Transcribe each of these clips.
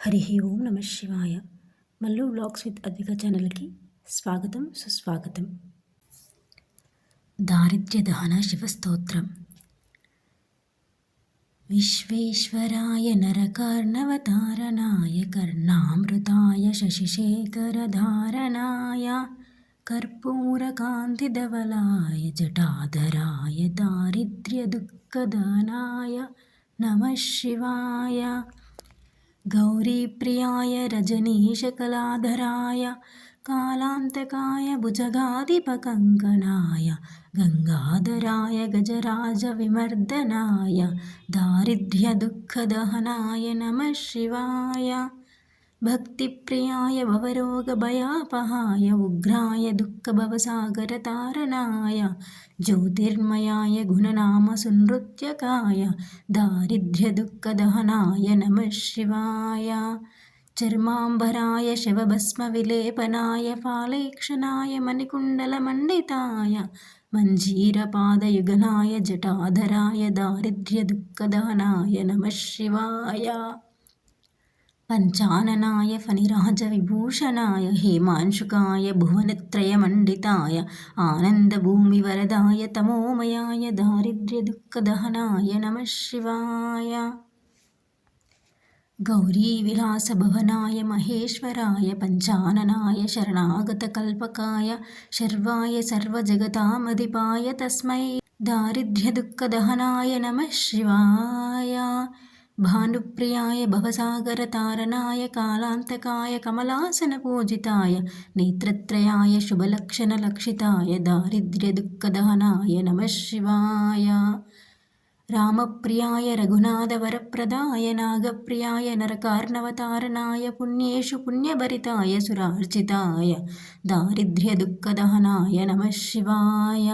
హరి ఓం నమ శివాయ. Mallu blogs with Advika ఛానల్కి స్వాగతం సుస్వాగతం. దారిద్ర్య దహన శివస్తోత్రం విశ్వేశ్వరాయ నరకర్ణవతారణాయ కర్ణామృతాయ శశిశేఖరధారణాయ కర్పూరకాంతిధవలాయ జటాధరాయ దారిద్ర్య దుఃఖదానాయ నమ శివాయ. गौरीप्रियाय रजनीशकलाधराय कालान्तकाय भुजगाधिपकङ्कणाय गङ्गाधराय गजराजविमर्दनाय दारिद्र्यदुःखदहनाय नमः शिवाय भक्तिप्रियाय भवरोगभयापहाय उग्राय दुःखभवसागरतारणाय ज्योतिर्मयाय गुणनामसुनृत्यकाय दारिद्र्यदुःखदहनाय नमः शिवाय चर्माम्बराय शवभस्मविलेपनाय फालेक्षणाय मणिकुण्डलमण्डिताय मञ्जीरपादयुगनाय जटाधराय दारिद्र्यदुःखदहनाय नमः शिवाय पञ्चाननाय फणिराजविभूषणाय हेमांशुकाय भुवनत्रयमण्डिताय आनन्दभूमिवरदाय तमोमयाय दारिद्र्यदुःखदहनाय नमः शिवाय। गौरीविलासभवनाय महेश्वराय पञ्चाननाय शरणागतकल्पकाय शर्वाय सर्वजगतामधिपाय तस्मै दारिद्र्यदुःखदहनाय नमः शिवाय భానుప్రియాయ భవసాగరతారణాయ కాలాంతకాయ కమలాసన పూజితాయ నేత్రత్రయాయ శుభలక్షణలక్షితాయ దారిద్ర్యదుఃఖదహనాయ నమశివాయ రామప్రియాయ రఘునాథవరప్రదాయ నాగప్రియాయ నరకార్ణవతారణాయ పుణ్యేషు పుణ్యభరితాయ సురార్చితాయ దారిద్ర్యదుఃఖదహనాయ నమశివాయ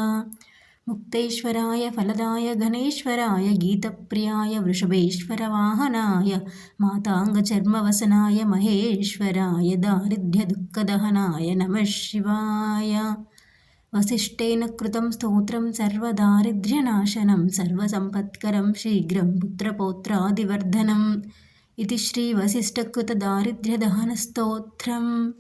ముక్తేశ్వరాయ ఫలదాయ గణేశ్వరాయ గీతప్రియాయ వృషభేశ్వరవాహనాయ మాతాంగచర్మవసనాయ మహేశ్వరాయ దారిద్ర్యదుఃఖదహనాయ నమ శివాయ. వసిష్ఠేన కృతం స్తోత్రం సర్వదారిద్ర్యనాశనం సర్వసంపత్కరం శీఘ్రం పుత్రపౌత్రాదివర్ధనం. ఇది శ్రీవసిష్ఠకృతదారిద్ర్యదహనస్తోత్రం